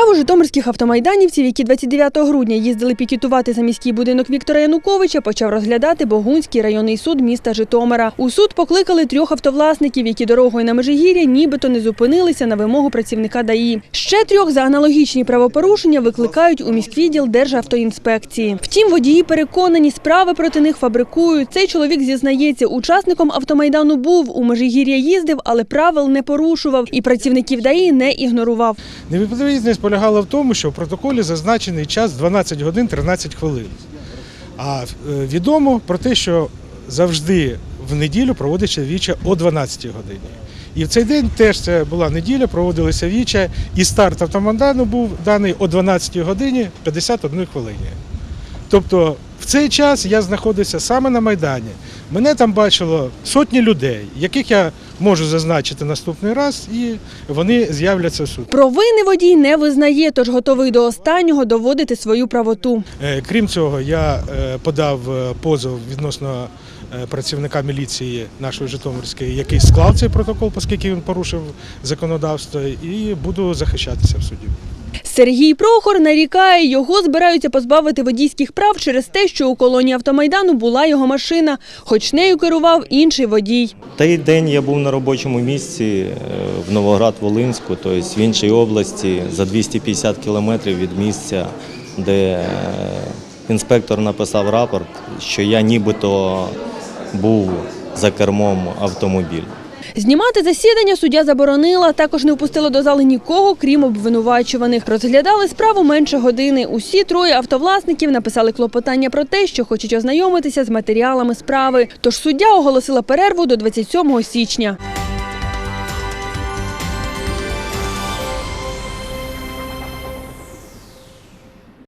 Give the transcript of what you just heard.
Справу житомирських автомайданівців, які 29 грудня їздили пікетувати за міський будинок Віктора Януковича, почав розглядати Богунський районний суд міста Житомира. У суд покликали трьох автовласників, які дорогою на Межигір'я нібито не зупинилися на вимогу працівника ДАІ. Ще трьох за аналогічні правопорушення викликають у міськвідділ Державтоінспекції. Втім, водії переконані, справи проти них фабрикують. Цей чоловік зізнається, учасником автомайдану був, у Межигір'я їздив, але правил не порушував і працівників ДАІ не ігнорував. Невідповідність полягала в тому, що в протоколі зазначений час 12 годин 13 хвилин. А е, відомо про те, що завжди в неділю проводиться віча о 12 годині. І в цей день теж це була неділя, проводилися віча, і старт автомандану був даний о 12 годині 51 хвилині. Тобто в цей час я знаходився саме на Майдані. Мене там бачило сотні людей, яких я можу зазначити наступний раз, і вони з'являться в суд. Провини водій не визнає, тож готовий до останнього доводити свою правоту. Е, Крім цього, я е, подав е, позов відносно працівника міліції нашої Житомирської, який склав цей протокол, оскільки він порушив законодавство, і буду захищатися в суді. Сергій Прохор нарікає, його збираються позбавити водійських прав через те, що у колонії автомайдану була його машина, хоч нею керував інший водій. Той день я був на робочому місці е, в Новоград-Волинську, тобто в іншій області, за 250 кілометрів від місця, де е, інспектор написав рапорт, що я нібито був за кермом автомобіля. Знімати засідання суддя заборонила, також не впустила до зали нікого, крім обвинувачуваних. Розглядали справу менше години. Усі троє автовласників написали клопотання про те, що хочуть ознайомитися з матеріалами справи. Тож суддя оголосила перерву до 27 січня.